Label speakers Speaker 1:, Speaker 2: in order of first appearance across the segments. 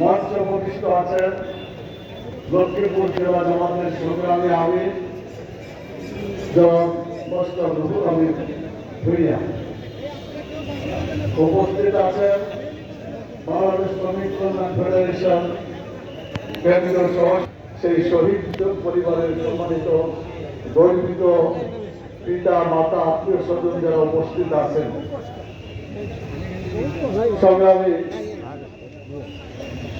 Speaker 1: মঞ্চ প্রতিষ্ঠ আছেন লক্ষ্মীপুর জেলা জামাতের সংগ্রামী আমি উপস্থিত আছেন বাংলাদেশ শ্রমিক কল্যাণ ফেডারেশন কেন্দ্রীয় সহ সেই শহীদ পরিবারের সম্মানিত গর্বিত পিতা, মাতা, আত্মীয় স্বজন যারা উপস্থিত আছেন। সংগ্রামী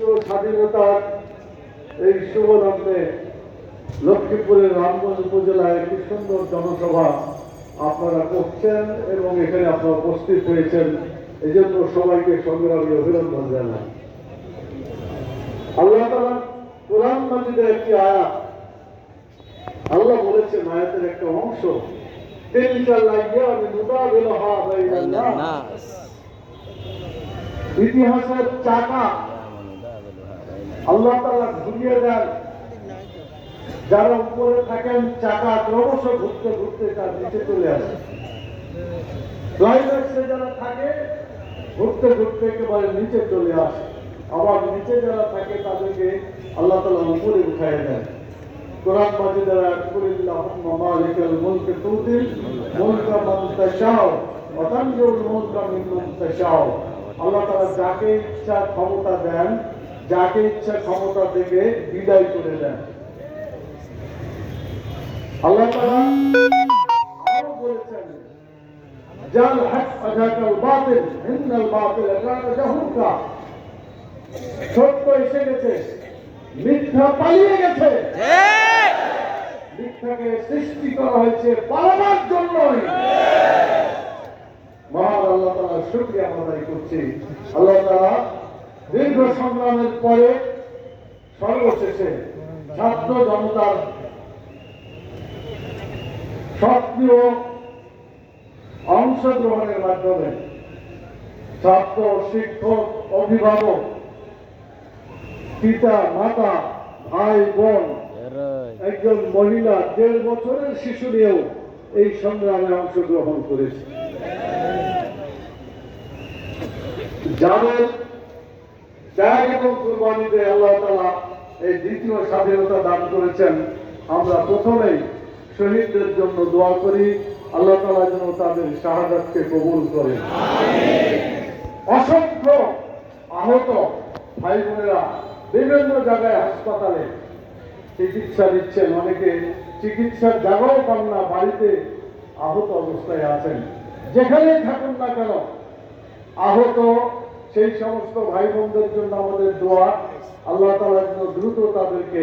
Speaker 1: দ্বিতীয় স্বাধীনতার এই শুভ লগ্নে লক্ষ্মীপুরের রামগঞ্জ উপজেলায় একটি সুন্দর জনসভা আপনারা করছেন এবং এখানে আপনারা উপস্থিত হয়েছেন। এই জন্য সবাইকে সংগ্রামী অভিনন্দন জানাই। আল্লাহ তালা কোরআন মাজিদের একটি আয়াত, আল্লাহ বলেছেন আয়াতের একটা অংশ আমি ইতিহাসের চাকা আল্লাহ তালা ঘুরিয়ে দেন। যারা উপরে থাকেন, চাকা ক্রমশ ঘুরতে ঘুরতে তার নিচে চলে আসে। ক্লাইম্যাক্সে যারা থাকে, ঘুরতে ঘুরতে একেবারে নিচে চলে আসে। আবার নিচে যারা থাকে, তাদেরকে আল্লাহ তালা উপরে উঠায় দেন। কোরআন মাজিদের কুলিল্লাহুম্মা মালিকাল মুলকি তুতিল মুলকা মান তাশাও ওয়া তানজিউল মুলকা মিম্মান তাশাও আল্লাহ তাআলা যাকে ইচ্ছা, ক্ষমতা দেন যাকে ইচ্ছা ক্ষমতা থেকে বিদায় করে দেন। আল্লাহ আরও বলেছেন জাল হক আজাকাল বাতিল বাতিল কানা জাহুকা। সত্য এসে গেছে, মিথ্যা পালিয়ে গেছে। মিথ্যাকে সৃষ্টি করা হয়েছে পালাবার জন্যই। মহান আল্লাহ তালা শুক্রিয়া আদায় করছি। আল্লাহ দীর্ঘ সংগ্রামের পরে সর্বশেষে ছাত্র জনতার সক্রিয় অংশগ্রহণের মাধ্যমে ছাত্র, শিক্ষক, অভিভাবক, পিতা, মাতা, ভাই, বোন, একজন মহিলা দেড় বছরের শিশু নিয়েও এই সংগ্রামে অংশগ্রহণ করেছে। যাদের ত্যাগ এবং কুরবানিতে আল্লাহ তালা এই দ্বিতীয় স্বাধীনতা দান করেছেন। আমরা প্রথমেই শহীদদের জন্য দোয়া করি। আল্লাহ তালা যেন তাদের শাহাদাতকে কবুল করেন। অসংখ্য আহত ভাই বোনেরা বিভিন্ন জায়গায় হাসপাতালে চিকিৎসা দিচ্ছেন। অনেকে চিকিৎসার জায়গাও পান না, বাড়িতে আহত অবস্থায় আছেন। যেখানেই থাকুন না কেন, আহত সেই সমস্ত ভাই বোনদের জন্য আমাদের দোয়া। আল্লাহ তালা যেন দ্রুত তাদেরকে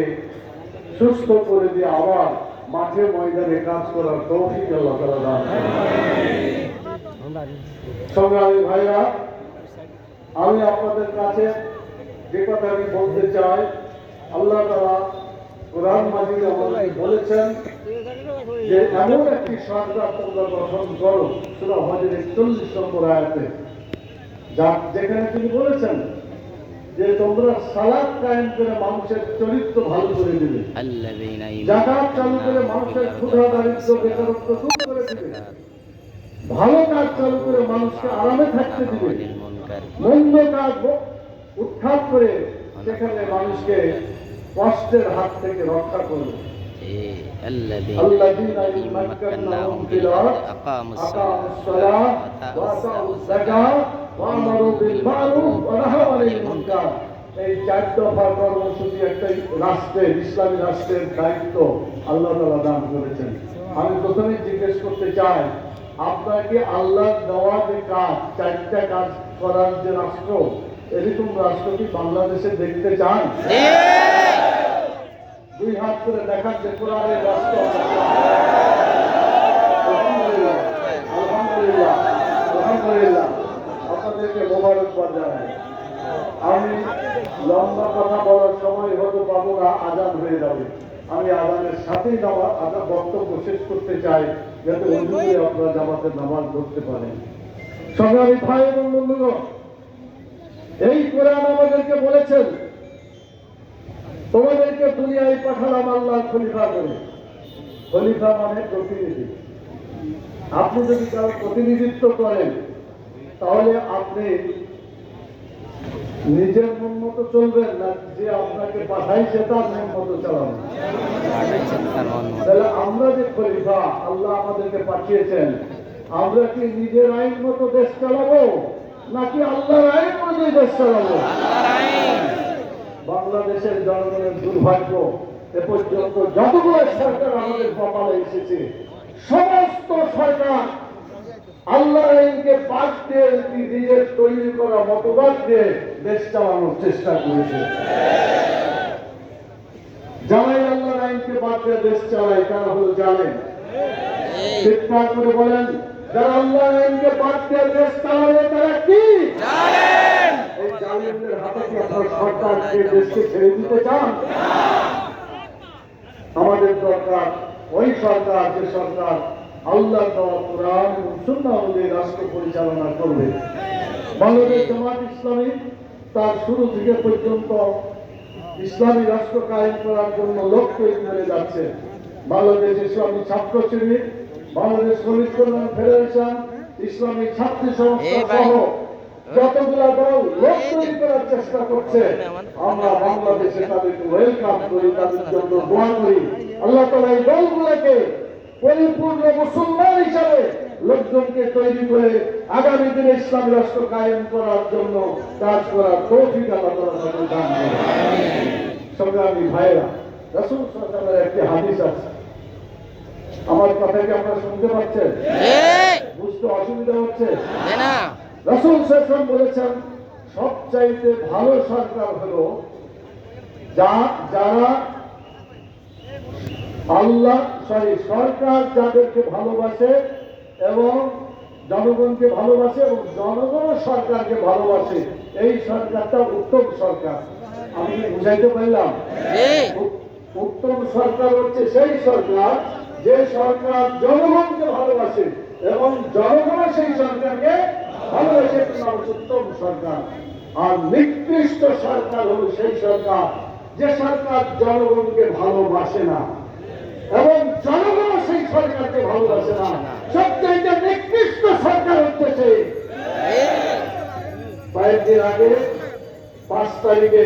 Speaker 1: সুস্থ করে দিয়ে আবার মাঠে ময়দানে কাজ করার তৌফিক আল্লাহ তালা দান সংগ্রামী ভাইরা, আমি আপনাদের কাছে যে কথা আমি বলতে চাই, আল্লাহ তালা কোরআন মাজিদ আমাদের বলেছেন যে, এমন একটি সরকার তোমরা গঠন করো সুরা হজের একচল্লিশ নম্বর আয়াতে যেখানে তিনি বলেছেন যে তোমরা সালাদ কায়েম করে মানুষের চরিত্র ভালো করে দিবে জাকাত চালু করে মানুষের ক্ষুধা দারিদ্র বেকারত্ব দূর করে দিবে। ভালো কাজ চালু করে মানুষকে আরামে থাকতে দিবে। মন্দ কাজ উত্থাপ করে সেখানে মানুষকে কষ্টের হাত থেকে রক্ষা করবে।
Speaker 2: الذين
Speaker 1: الذين
Speaker 2: إن
Speaker 1: إن
Speaker 2: مكناهم
Speaker 1: مكناهم
Speaker 2: في
Speaker 1: في
Speaker 2: الأرض
Speaker 1: الأرض
Speaker 2: أقاموا
Speaker 1: أقاموا
Speaker 2: الصلاة
Speaker 1: الصلاة
Speaker 2: وآتوا
Speaker 1: وآتوا
Speaker 2: الزكاة
Speaker 1: الزكاة وأمروا بالمعروف ونهوا عن المنكر এই চার দফা কর্মসূচি একটা রাষ্ট্রের ইসলামী রাষ্ট্রের দায়িত্ব আল্লাহ তালা দান করেছেন আমি প্রথমে জিজ্ঞেস করতে চাই আপনাকে আল্লাহ দেওয়া যে কাজ চারটা কাজ করার যে রাষ্ট্র এরকম রাষ্ট্র কি বাংলাদেশে দেখতে চান দুই হাত করে দেখান যে আমি লম্বা কথা বলার সময় হয়তো পাবো না হয়ে যাবে। আমি আজানের সাথেই নামাজ আজান বক্তব্য শেষ করতে চাই, যাতে আপনারা নামাজ ধরতে পারেন। সংগ্রামী ভাই এবং বন্ধুগণ, এই কোরআন আমাদেরকে বলেছেন তোমাদেরকে দুনিয়ায় পাঠালাম আল্লাহ খলিফা করে খলিফা মানে প্রতিনিধি আপনি যদি কারও প্রতিনিধিত্ব করেন, তাহলে আপনি নিজের মন মতো চলবেন না যে আপনাকে পাঠাইছে তার মন মতো চালাবেন
Speaker 2: মতো।
Speaker 1: তাহলে আমরা যে খলিফা, আল্লাহ আমাদেরকে পাঠিয়েছেন, আমরা কি নিজের আইন মতো দেশ চালাবো, নাকি আল্লাহর আইন অনুযায়ী দেশ চালাবো। বাংলাদেশের জনগণের দুর্ভাগ্য, এ পর্যন্ত যতগুলো সরকার আমাদের কপালে এসেছে, সমস্ত সরকার আল্লাহর আইনকে বাদ দিয়ে নিজের তৈরি করা মতবাদ দিয়ে দেশ চালানোর চেষ্টা করেছে। যারাই আল্লাহর আইনকে বাদ দিয়ে দেশ চালায় তারা হলো জানেন? চিৎকার করে বলেন। যারা আল্লাহর আইনকে বাদ দিয়ে তারা কি। এই হাতে কি আপনার দেশকে ছেড়ে দিতে চান? আমাদের দরকার ওই সরকার, যে সরকার আল্লাহ কোরআন এবং অনুযায়ী রাষ্ট্র পরিচালনা করবে। বাংলাদেশ জামাত ইসলামী তার শুরু থেকে পর্যন্ত ইসলামী রাষ্ট্র কায়েম করার জন্য লক্ষ্য করে যাচ্ছে। বাংলাদেশ ইসলামী ছাত্র শিবির বাংলাদেশ শ্রমিক কল্যাণ ফেডারেশন ইসলামী ছাত্রী সংস্থা সহ যতগুলা দল লোক তৈরি করার চেষ্টা করছে আমরা বাংলাদেশে তাদেরকে ওয়েলকাম করি তাদের জন্য দোয়া করি। আল্লাহ তালা এই দলগুলোকে পরিপূর্ণ মুসলমান হিসাবে লোকজনকে তৈরি করে আগামী দিনে ইসলামী রাষ্ট্র কায়েম করার জন্য কাজ করার তৌফিক আল্লাহ দান করে সংগ্রামী ভাইরা রসুল সরকারের একটি হাদিস আছে। আমার কথা কি আপনারা শুনতে পাচ্ছেন? বুঝতে অসুবিধা হচ্ছে?
Speaker 2: না।
Speaker 1: রসুল সাল্লাম বলেছেন সবচাইতে ভালো সরকার হলো যা যারা আল্লাহ সরি সরকার যাদেরকে ভালোবাসে এবং জনগণকে ভালোবাসে এবং জনগণ সরকারকে ভালোবাসে এই সরকারটা উত্তম সরকার। আমি বুঝাইতে পারলাম? উত্তম সরকার হচ্ছে সেই সরকার যে সরকার জনগণকে ভালোবাসে এবং জনগণ সেই সরকারকে ভালোবাসে উত্তম সরকার। আর নিকৃষ্ট সরকার হল সেই সরকার যে সরকার জনগণকে ভালোবাসে না এবং জনগণ সেই সরকারকে ভালোবাসে না। সবচেয়ে নিকৃষ্ট সরকার হচ্ছে কয়েকদিন আগে, পাঁচ তারিখে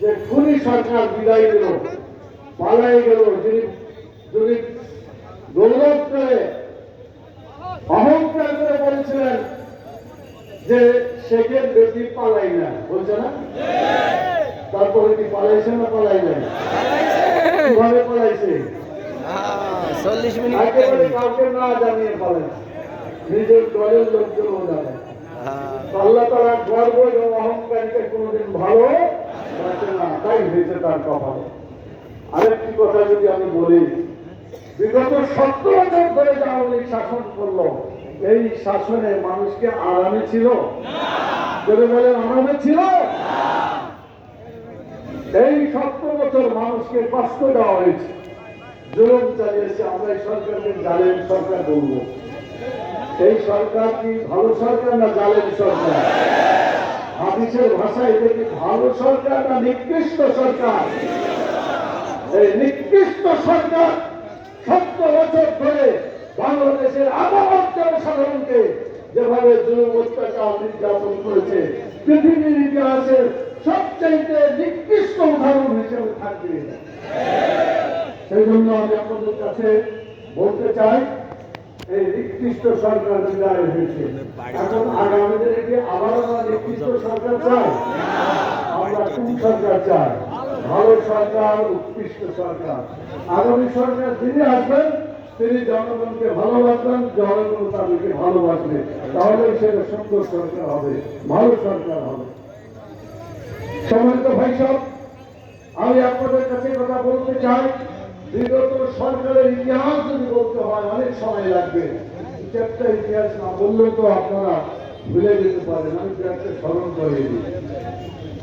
Speaker 1: যে খুনি সরকার বিদায় দিল, পালাই গেল যিনি যিনি গৌরব করে অহংকার করে বলেছিলেন যে শেখের বেশি পালাই না বলছে না? তারপরে কি পালাইছে না পালাই নাই? কীভাবে পালাইছে?
Speaker 2: চল্লিশ মিনিট
Speaker 1: কাউকে না জানিয়ে পালাইছে। নিজের দলের লোকজনও জানে। আল্লাহ তারা গর্ব এবং অহংকারীকে কোনোদিন ভালো তাই হয়েছে তার কপালে। আরেকটি কথা যদি আমি বলি বিগত সত্তর বছর ধরে আওয়ামী শাসন করল, এই শাসনে মানুষকে আরামে ছিল? যদি আরামে ছিল? এই সত্তর বছর মানুষকে কষ্ট দেওয়া হয়েছে। জুলুম চালিয়েছে, আমরা এই সরকারকে জালেম সরকার বলব। এই সরকার কি ভালো সরকার না জালেম সরকার? হাদিসের ভাষায় এটা কি ভালো সরকার না নিকৃষ্ট সরকার? এই নিকৃষ্ট সরকার সত্তর বছর ধরে বাংলাদেশের আবহাওয়ার জনসাধারণকে যেভাবে নির্যাতন করেছে, পৃথিবীর ইতিহাসের সবচাইতে নিকৃষ্ট উদাহরণ হিসেবে থাকবে। সেই জন্য আমি আপনাদের কাছে বলতে চাই, এই নিকৃষ্ট সরকার বিদায় হয়েছে। এখন আগামী দিনে আবার আমরা সরকার চাই? আমরা কোন সরকার চাই? ভালো সরকার, উৎকৃষ্ট সরকার। আগামী সরকার যিনি আসবেন, তিনি জনগণকে ভালোবাসবেন, জনগণ তাদেরকে ভালোবাসবে। তাহলে সেটা সুন্দর সরকার হবে, ভালো সরকার হবে। সম্মানিত ভাই সব আমি আপনাদের কাছে কথা বলতে চাই। বিগত সরকারের ইতিহাস যদি বলতে হয়, অনেক সময় লাগবে। একটা ইতিহাস না বললে তো আপনারা ভুলে যেতে পারেন। আমি একটা স্মরণ করে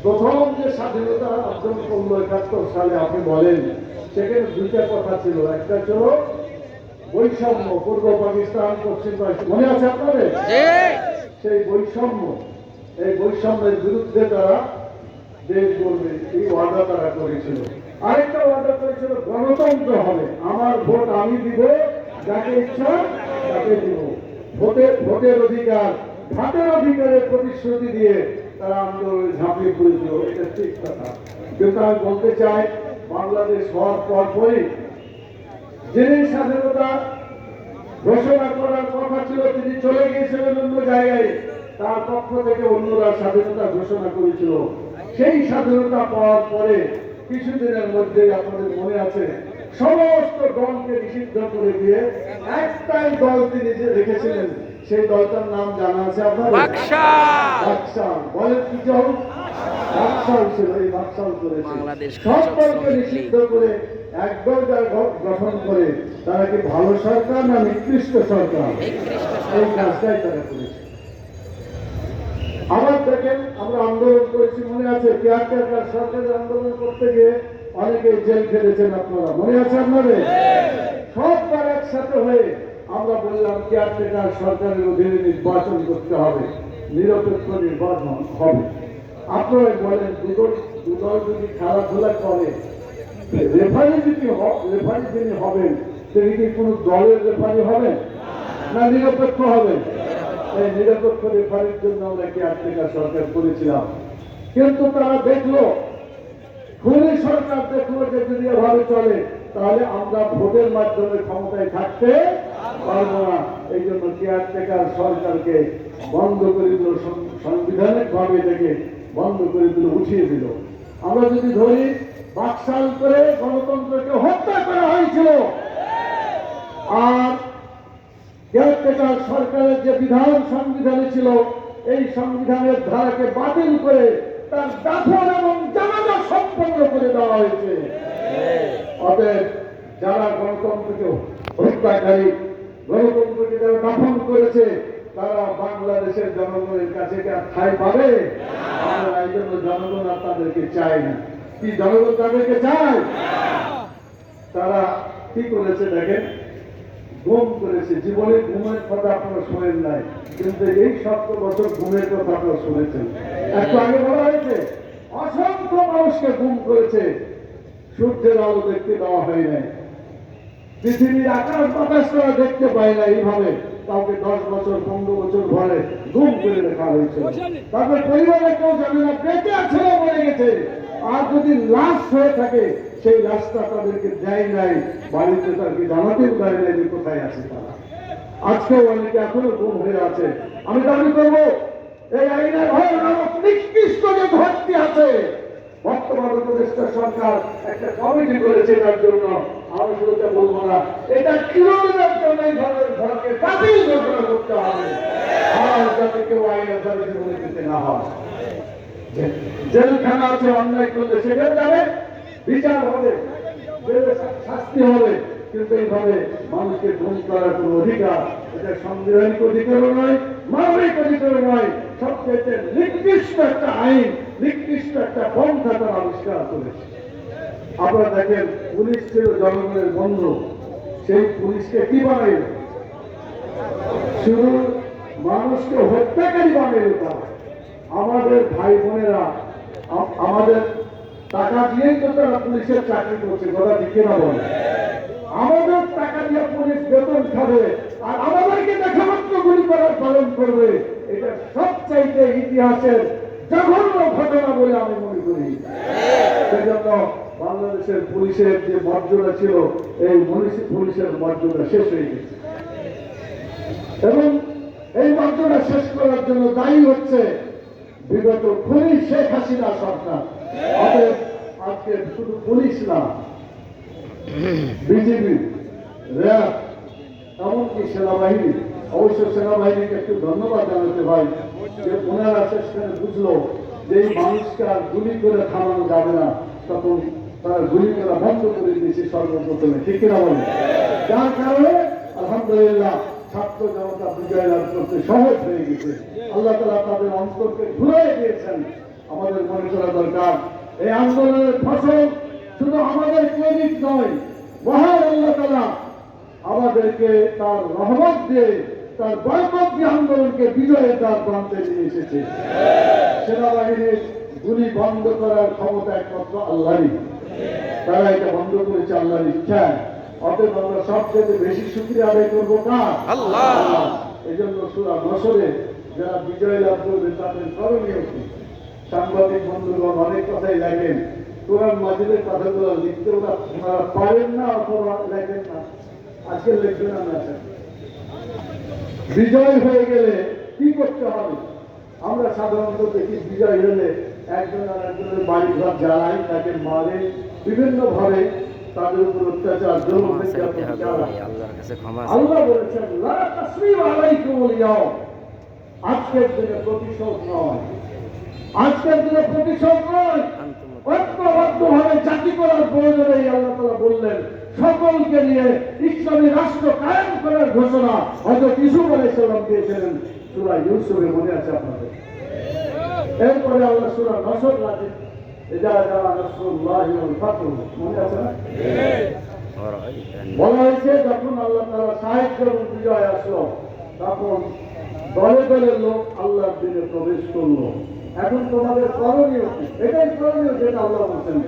Speaker 1: প্রথম যে স্বাধীনতা অর্জন করল একাত্তর সালে আপনি বলেন সেখানে দুইটা কথা ছিল। একটা ছিল বৈষম্য পূর্ব পাকিস্তান পশ্চিম পাকিস্তান। মনে আছে আপনাদের? সেই বৈষম্য এই বৈষম্যের বিরুদ্ধে তারা দেশ গড়বে এই ওয়াদা তারা করেছিল। আরেকটা ওয়াদা করেছিল গণতন্ত্র হবে। আমার ভোট আমি দিব যাকে ইচ্ছা তাকে দিব। ভোটের ভোটের অধিকার ভাতের অধিকারের প্রতিশ্রুতি দিয়ে তারা আন্দোলনে ঝাঁপিয়ে পড়েছিল এটা ঠিক কথা। কিন্তু আমি বলতে চাই বাংলাদেশ হওয়ার পর পরই যিনি স্বাধীনতা ঘোষণা করার কথা ছিল, তিনি চলে গিয়েছিলেন অন্য জায়গায়। তার পক্ষ থেকে অন্যরা স্বাধীনতা ঘোষণা করেছিল। সেই স্বাধীনতা পাওয়ার পরে কিছুদিনের মধ্যে আপনাদের মনে আছে, সমস্ত দলকে নিষিদ্ধ করে দিয়ে একটাই দল তিনি যে রেখেছিলেন সেই দলটার নাম জানা আছে আপনার বাকশাল বলেন কি দল বাকশাল ছিল এই বাকশাল করেছে সব দলকে নিষিদ্ধ করে একদল গঠন করে তারা কি ভালো সরকার না নিকৃষ্ট সরকার? এই কাজটাই তারা করেছে। আবার দেখেন আমরা আন্দোলন করেছি মনে আছে? কেয়ারটেকার সরকারের আন্দোলন করতে গিয়ে অনেকে জেল খেটেছেন আপনারা। মনে আছে আপনাদের? সববার একসাথে হয়ে আমরা বললাম কেয়ারটেকার সরকারের অধীনে নির্বাচন করতে হবে, নিরপেক্ষ নির্বাচন হবে। আপনারা বলেন দুদল দুদল যদি খেলাধুলা করে রেফারি যদি রেফারি যিনি হবেন, তিনি কি কোনো দলের রেফারি হবেন? না নিরপেক্ষ হবেন? এই নিরপেক্ষ রেফারির জন্য আমরা কি আফ্রিকা সরকার করেছিলাম। কিন্তু তারা দেখল, খুনি সরকার দেখল যে যদি এভাবে চলে, তাহলে আমরা ভোটের মাধ্যমে ক্ষমতায় থাকতে পারব না। এই জন্য কেয়ারটেকার সরকারকে বন্ধ করে দিল সাংবিধানিক ভাবে থেকে বন্ধ করে দিল উঠিয়ে দিল। আমরা যদি ধরি বাকশাল করে গণতন্ত্রকে হত্যা করা হয়েছিল। আর কেয়ারটেকার সরকারের যে বিধান সংবিধানে ছিল এই সংবিধানের ধারাকে বাতিল করে তার দাফন এবং জানাজা সম্পন্ন করে দেওয়া হয়েছে। অতএব যারা গণতন্ত্রকে হত্যাকারী গণতন্ত্রকে যারা দাফন করেছে, তারা বাংলাদেশের জনগণের কাছে ঠাঁই পাবে। এই জন্য জনগণ আর তাদেরকে চায় না। কি জনগণ তাদেরকে চায়? তারা কি করেছে দেখেন? ঘুম করেছে। জীবনে ঘুমের কথা আপনারা শোনেন নাই, কিন্তু এই সত্তর বছর ঘুমের কথা আপনারা শুনেছেন। একটু আগে বলা হয়েছে, অসংখ্য মানুষকে ঘুম করেছে। সূর্যের আলো দেখতে দেওয়া হয় নাই। পৃথিবীর আকাশ বাতাস তারা দেখতে পায় না এইভাবে। কাউকে দশ বছর, পনেরো বছর ধরে ঘুম করে রাখা হয়েছে। তাদের পরিবারে কেউ জানে না, বেঁচে আছে মরে গেছে। আর যদি লাশ হয়ে থাকে, সেই লাশটা তাদেরকে দেয় নাই। বাড়িতে তাদেরকে জানাতেও দেয় নাই যে কোথায় আছে তারা? আজকেও অনেকে এখনও গুম হয়ে আছে। আমি দাবি করব, এই আইনের ভয় নামক নিকৃষ্ট যে ঘরটি আছে, বর্তমান উপদেষ্টা সরকার একটা কমিটি করেছে তার জন্য। বলব না। এটা চিরদিনের ধরনের করতে হবে। আর যাতে কেউ জীবনে দিতে না হয়। জেলখানা আছে, অন্যায় করলে সেখানে যাবে, বিচার হবে শাস্তি হবে। কিন্তু এইভাবে মানুষকে গুম করার কোন অধিকার, এটা সাংবিধানিক অধিকারও নয়, মানবিক অধিকারও নয়। সবচেয়ে নির্দিষ্ট একটা আইন নির্দিষ্ট একটা পন্থা তারা আবিষ্কার করেছে। আপনারা দেখেন পুলিশ ছিল জনগণের বন্ধু। সেই পুলিশকে কি বানাইল? শুধু মানুষকে হত্যাকারী বানিয়ে তারা আমাদের ভাই বোনেরা আমাদের টাকা দিয়েই তো তারা পুলিশের চাকরি করছে, কথা দিকে না বলে আমাদের টাকা দিয়ে পুলিশ বেতন খাবে আর আমাদেরকে দেখা মাত্র গুলি করার পালন করবে, এটা সবচাইতে ইতিহাসের জঘন্য ঘটনা বলে আমি মনে করি। সেজন্য বাংলাদেশের পুলিশের যে মর্যাদা ছিল, এই পুলিশের মর্যাদা শেষ হয়ে গেছে। এবং এই মর্যাদা শেষ করার জন্য দায়ী হচ্ছে বিগত খুনি শেখ হাসিনা সরকার। অতএব আজকে শুধু পুলিশ না বিজেপি এমনকি সেনাবাহিনী, অবশ্য সেনাবাহিনীকে একটু ধন্যবাদ জানাতে ভাই যে ওনারা শেষখানে বুঝলো যে এই মানুষকে আর গুলি করে থামানো যাবে না, তখন তারা গুলি করা বন্ধ করে দিয়েছে, সর্বপ্রথমে। ঠিক কিনা বলে যার কারণে, আলহামদুলিল্লাহ, ছাত্র জনতা বিজয় লাভ করতে সহজ হয়ে গেছে। আল্লাহ তালা তাদের অন্তরকে ঘুরে দিয়েছেন। আমাদের মনে করা দরকার, এই আন্দোলনের ফসল শুধু আমাদের ক্রেডিট নয়, মহান আল্লাহ তালা আমাদেরকে তার রহমত দিয়ে, তার বরকত দিয়ে আন্দোলনকে বিজয়ের দ্বার প্রান্তে নিয়ে এসেছে। সেনাবাহিনীর গুলি বন্ধ করার ক্ষমতা একমাত্র আল্লাহরই তারা এটা বন্ধ করেছে আল্লাহর ইচ্ছায় অতএব আমরা সবচেয়ে বেশি সুক্রিয়া আদায় করব কার?
Speaker 2: আল্লাহ।
Speaker 1: এই জন্য সুরা নসরে যারা বিজয় লাভ করবে তাদের করণীয় কি? সাংবাদিক বন্ধুগণ অনেক কথাই লেখেন। কোরআন মাজিদের কথাগুলো লিখতে ওরা ওনারা পারেন না অথবা লেখেন না। আজকে লিখবেন আমরা বিজয় হয়ে গেলে কি করতে হবে? আমরা সাধারণত দেখি বিজয় হলে একজন আর একজনের বাড়ি ঘর জ্বালাই তাকে মারে। বিভিন্ন ভাবে তাদের উপর অত্যাচার
Speaker 2: কাছে।
Speaker 1: আল্লাহ বলেছেন লা তাসরিব আলাইকুমুল ইয়াউম। আজকের দিনে প্রতিশোধ নয়। আজকের দিনে প্রতিশোধ নয়। ঐক্যবদ্ধভাবে জাতি করার প্রয়োজনে আল্লাহ তাআলা বললেন সকলকে নিয়ে ইসলামী রাষ্ট্র কায়েম করার ঘোষণা হয়তো ইউসুফ বলে সালাম দিয়েছিলেন। সূরা ইউসুফে মনে আছে আপনাদের। এরপরে আল্লাহ সূরা নসর জা নাসরুল্লাহি ওয়াল ফাতহ। মনে আছে না? বলা হয়েছে যখন আল্লাহ তারা সাহায্য এবং বিজয় আসলো তখন দলে দলে লোক আল্লাহর দিনে প্রবেশ করল। এখন তোমাদের করণীয়? এটাই করণীয় যেটা আল্লাহ বলছেন।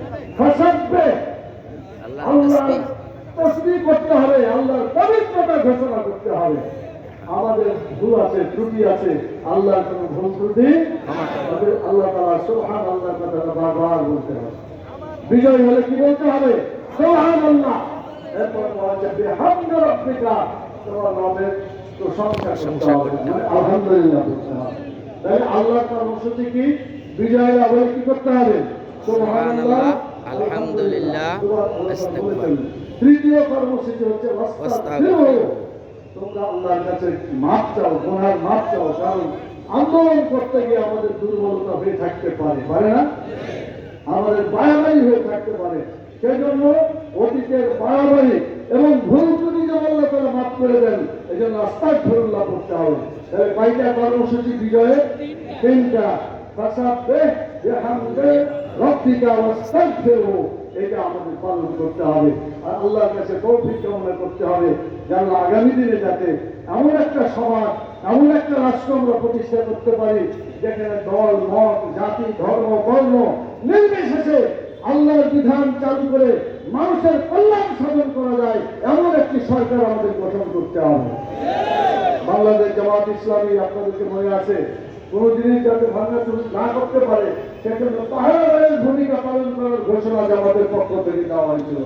Speaker 2: আল্লাহর
Speaker 1: আল্লাহ।
Speaker 2: তসবিহ
Speaker 1: করতে হবে আল্লাহর পবিত্রতা ঘোষণা করতে হবে। আমাদের ভুল আছে ত্রুটি আছে আল্লাহর কোনো ভুল ত্রুটি তবে আল্লাহ তালা সোহান আল্লাহর কথাটা বারবার বলতে হবে। বিজয় হলে কি বলতে হবে? সোহান আল্লাহ এরপর বলা বেহামদ রব্বিকা। তোমার রবের প্রশংসা করতে হবে। আলহামদুলিল্লাহ বলতে হবে। তাহলে আল্লাহর কর্মসূচি কি? বিজয় লাভ কি করতে হবে?
Speaker 2: সুবহানাল্লাহ, আলহামদুলিল্লাহ,
Speaker 1: তৃতীয় কর্মসূচি হচ্ছে। তোমরা আল্লাহর কাছে মাপ চাও, গুনার মাপ চাও, কারণ আন্দোলন করতে গিয়ে আমাদের দুর্বলতা হয়ে থাকতে পারে পারে না? আমাদের বাড়াবাড়ি হয়ে থাকতে পারে। সেই জন্য অতীতের বাড়াবাড়ি এবং ভুল ত্রুটি আল্লাহ তারা মাফ করে দেন এই জন্য আস্তাক ফেরুল্লাহ করতে হবে। তাহলে কয়টা কর্মসূচি বিজয়ে? তিনটা। ফাসাদে বিহামদে রব্বিকা ওয়াস্তাগফিরু এটা আমাদের পালন করতে হবে। আর আল্লাহর কাছে তৌফিক কামনা করতে হবে। যেন আগামী দিনে যাতে এমন একটা সমাজ, এমন একটা রাষ্ট্র আমরা প্রতিষ্ঠা করতে পারি, যেখানে দল, মত, জাতি, ধর্ম, বর্ণ নির্বিশেষে আল্লাহর বিধান চালু করে মানুষের কল্যাণ সাধন করা যায়, এমন একটি সরকার আমাদের গঠন করতে হবে। বাংলাদেশ জামাত ইসলামী আপনাদেরকে মনে আছে কোন জিনিস যাতে ভাঙা না করতে পারে, সেজন্য পাহাড়ের ভূমিকা পালন করার ঘোষণা জামাতের পক্ষ থেকে দেওয়া হয়েছিল।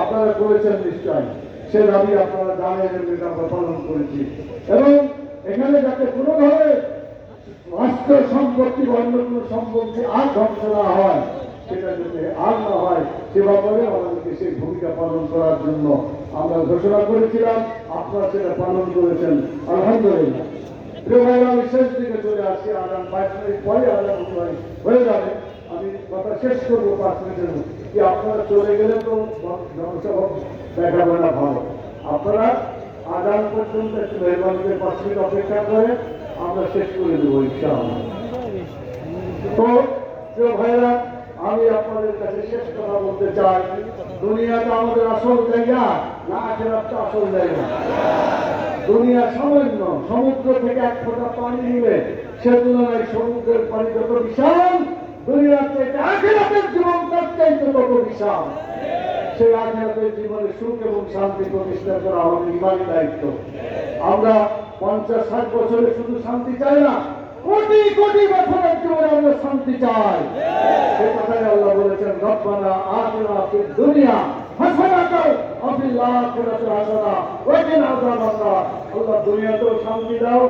Speaker 1: আপনারা করেছেন নিশ্চয় সে দাবি আপনারা জানেন এবং আমরা পালন করেছি। এবং এখানে যাতে কোনো ধরনের রাষ্ট্র সম্পত্তি বা অন্য কোনো সম্পত্তি আর ধ্বংস না হয়, সেটা যাতে আর না হয়, সে ব্যাপারে আমাদেরকে সেই ভূমিকা পালন করার জন্য আমরা ঘোষণা করেছিলাম। আপনারা সেটা পালন করেছেন। আলহামদুলিল্লাহ। আমি শেষ দিকে চলে আসছি। আগাম বাইশ মিনিট পরে আগাম হয়ে যাবে। আমি কথা শেষ করব পাঁচ মিনিটের মধ্যে। আপনারা চলে গেলে তো জনসভা দেখাবে না ভালো। আপনারা আগাম পর্যন্ত একটু মেহরবানি করে পাঁচ মিনিট অপেক্ষা করে আমরা শেষ করে দেবো, ইনশাআল্লাহ। তো ভাইরা আমি আপনাদের কাছে শেষ কথা বলতে চাই। দুনিয়াটা আমাদের আসল জায়গা না আখেরাতটা আসল জায়গা। দুনিয়া সামান্য, সমুদ্র থেকে এক ফোঁটা পানি নিবে সে তুলনায় সমুদ্রের পানি যত বিশাল, দুনিয়ার থেকে আখেরাতের জীবন তার চাইতে তত বিশাল। সেই আখেরাতের জীবনে সুখ এবং শান্তি প্রতিষ্ঠা করা আমাদের ইমানি দায়িত্ব। আমরা পঞ্চাশ ষাট বছরে শুধু শান্তি চাই না, কোটি কোটি বছরের জীবনে আমরা শান্তি চাই। সে কথাই আল্লাহ বলেছেন, রব্বানা ফিদ দুনিয়া হাসানাতাও ওয়া ফিল আখিরাতি হাসানা ওয়া কিনা আযাবান্নার। আল্লাহ দুনিয়াতেও শান্তি দাও,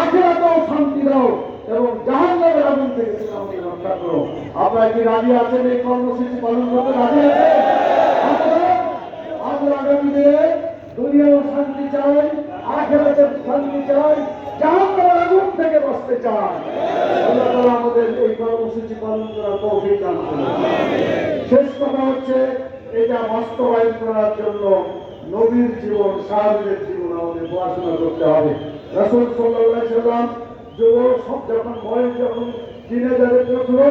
Speaker 1: আখিরাতেও শান্তি দাও এবং জাহান্নামের আগুন থেকে তুমি রক্ষা করো। আপনারা কি রাজি আছেন এই কর্মসূচি পালন করতে রাজি আমরা আগামী জীবন আমাদের পড়াশোনা করতে হবে। সব যখন যাবে পৌঁছলো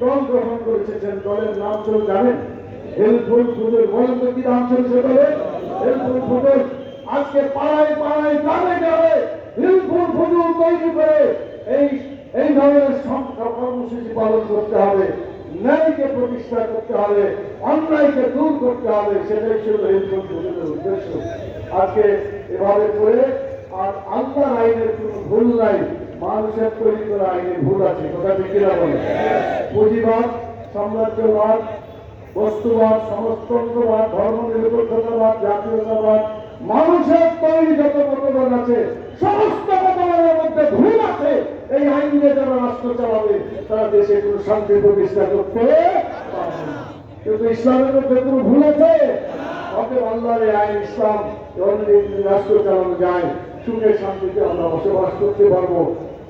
Speaker 1: দল গঠন করে এসেছেন দলের নাম তো জানেন? হেলফুল ফুডের বলেন কি নাম চলছে দলে হেলফুল ফুডের আজকে পাড়ায় পাড়ায় গ্রামে গ্রামে হিলফুল ফুডুল তৈরি করে এই এই ধরনের কর্মসূচি পালন করতে হবে। ন্যায়কে প্রতিষ্ঠা করতে হবে, অন্যায়কে দূর করতে হবে, সেটাই ছিল হিলফুল ফুডুলের উদ্দেশ্য। আজকে এভাবে করে আর আল্লাহর আইনের কোনো ভুল নাই, মানুষের তৈরি করা আইনে ভুল আছে, কথা ঠিক বলে? পুঁজিবাদ, সাম্রাজ্যবাদ বস্তুবাদ সমাজতন্ত্রবাদ ধর্ম নিরপেক্ষতাবাদ জাতীয়তাবাদ, মানুষের তৈরি যত মতবাদ আছে, সমস্ত মতবাদের মধ্যে ভুল আছে এই আইন দিয়ে যারা রাষ্ট্র চালাবে, তারা দেশে কোনো শান্তি প্রতিষ্ঠা করতে কিন্তু ইসলামের মধ্যে কোনো ভুল আছে? অতএব আল্লাহর আইন ইসলাম রাষ্ট্র চালানো যায়, সুখে শান্তিতে আমরা বসবাস করতে পারব।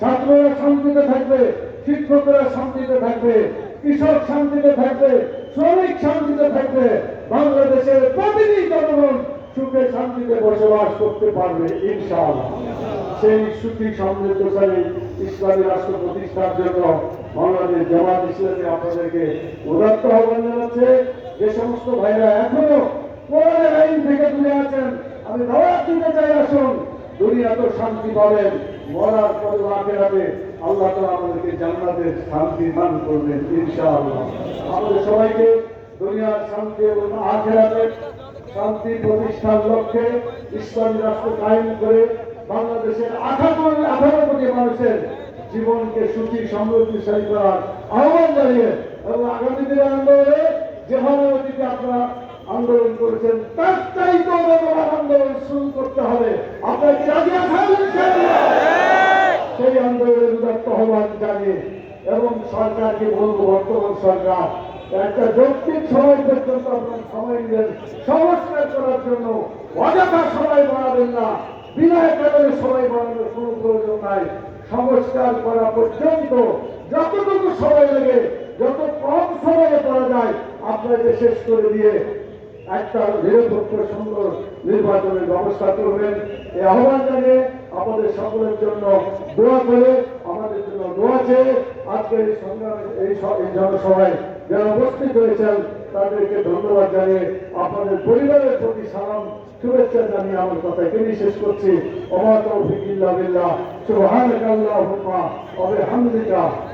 Speaker 1: ছাত্ররা শান্তিতে থাকবে, শিক্ষকরা শান্তিতে থাকবে, কৃষক শান্তিতে থাকবে শ্রমিক শান্তিতে থাকবে বাংলাদেশের প্রতিটি জনগণ সুখে শান্তিতে বসবাস করতে পারবে, ইনশাআল্লাহ। সেই সুখী সমৃদ্ধশালী ইসলামী রাষ্ট্র প্রতিষ্ঠার জন্য বাংলাদেশ জামাত ইসলামী আপনাদেরকে উদাত্ত আহ্বান জানাচ্ছে। যে সমস্ত ভাইরা এখনও কোরআনের আইন থেকে দূরে আছেন, আমি দাওয়াত দিতে চাই, আসুন। দুনিয়া তো শান্তি পাবেন। মরার পরে আখেরাতে আল্লাহ তাআলা আমাদেরকে জান্নাতের শান্তি দান করবেন, ইনশাআল্লাহ। আমাদের সবাইকে দুনিয়ার শান্তি এবং আখেরাতে শান্তি প্রতিষ্ঠার লক্ষ্যে ইসলামী রাষ্ট্র কায়েম করে বাংলাদেশের আঠারো আঠারো কোটি মানুষের জীবনকে সুখী, সমৃদ্ধিশালী করার আহ্বান জানিয়ে এবং আগামী দিনের আন্দোলনে যেভাবে অতীতে আপনারা আন্দোলন করেছেন, তার চাইতে বড় আন্দোলন শুরু করতে হবে। আপনার সেই আন্দোলনের উদাত্ত আহ্বান জানিয়ে এবং সরকারকে বলব, বর্তমান সরকার, একটা যৌক্তিক সময় পর্যন্ত আপনার সময় নেবেন সংস্কার করার জন্য অযথা সময় বাড়াবেন না। বিনা কারণে সময় বাড়ানোর কোনো প্রয়োজন নাই। সংস্কার করা পর্যন্ত যতটুকু সময় লাগে, যত কম সময়ে করা যায় আপনাকে শেষ করে দিয়ে একটা নিরপেক্ষ, সুন্দর নির্বাচনের ব্যবস্থা করবেন। এই আহ্বান জানিয়ে আমাদের সকলের জন্য দোয়া করে, আমাদের জন্য দোয়া চেয়ে আজকে এই সংগ্রামে, এই জনসভায় যারা উপস্থিত হয়েছেন, তাদেরকে ধন্যবাদ জানিয়ে আপনাদের পরিবারের প্রতি সালাম, শুভেচ্ছা জানিয়ে আমার কথা এখানেই শেষ করছি। ইল্লা বিল্লাহ। সুবহানাকা আল্লাহুম্মা ওয়া বিহামদিকা।